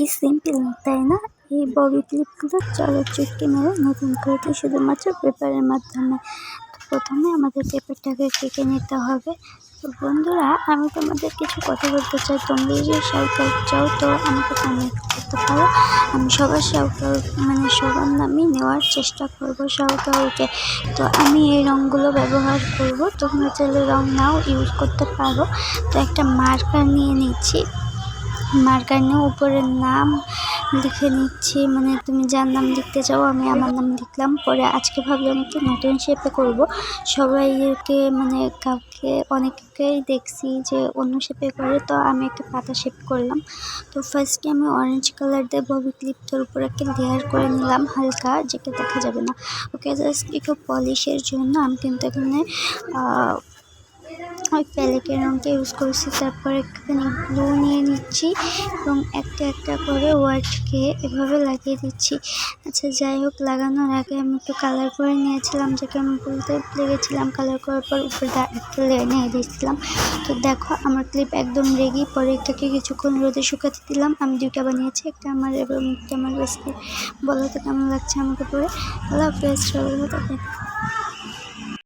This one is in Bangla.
কি সিম্পল, তাই না? এই ববি ক্লিপগুলো চলো চুটকি মেরে নতুন করেছি শুধুমাত্র পেপারের মাধ্যমে। প্রথমে আমাদের পেপারটাকে কেটে নিতে হবে। তো বন্ধুরা, আমি তোমাদের কিছু কথা বলতে চাই। তোমরা যে শাউট চাও, তো আমাকে কমেন্ট করতে পারো। আমি সবার শাউট মানে সবার নামই নেওয়ার চেষ্টা করব শাউট আউটে তো আমি এই রঙগুলো ব্যবহার করব। তোমরা চাইলে রঙ নাও ইউজ করতে পারো। তো একটা মার্কার নিয়ে নিচ্ছি। মার্কার নিয়ে উপরের নাম লিখে নিচ্ছি। মানে তুমি যার নাম লিখতে চাও, আমি আমার নাম লিখলাম। পরে আজকে ভাবলাম একটু নতুন শেপে করব। সবাইকে মানে কাউকে, অনেককেই দেখছি যে অন্য শেপে করে, তো আমি একটা পাতা শেপ করলাম। তো ফার্স্টে আমি অরেঞ্জ কালার দিয়ে ববি ক্লিপটার উপর একটা লেয়ার করে নিলাম, হালকা, যেটা দেখা যাবে না। ওকে জাস্ট একটু পলিশের জন্য আমি কিন্তু এখানে ওই প্যালেটের রঙটা ইউজ করেছি। তারপর একটুখানি গ্লু নিয়ে নিচ্ছি এবং একটা একটা করে ওয়ার্ডকে এভাবে লাগিয়ে দিচ্ছি। আচ্ছা যাই হোক, লাগানোর আগে আমি একটু কালার করে নিয়েছিলাম যেটা আমি বলতে লেগেছিলাম। কালার করার পর উপরে একটা লেয়ার নিয়ে দিয়েছিলাম। তো দেখো, আমার ক্লিপ একদম রেগি পরে এটাকে কিছুক্ষণ রোদে শুকাতে দিলাম। আমি দুইটা বানিয়েছি, একটা আমার এবং একটা আমার বেশি বলো তো কেমন লাগছে আমাকে পরে? আল্লাহ হাফেজ, সবাই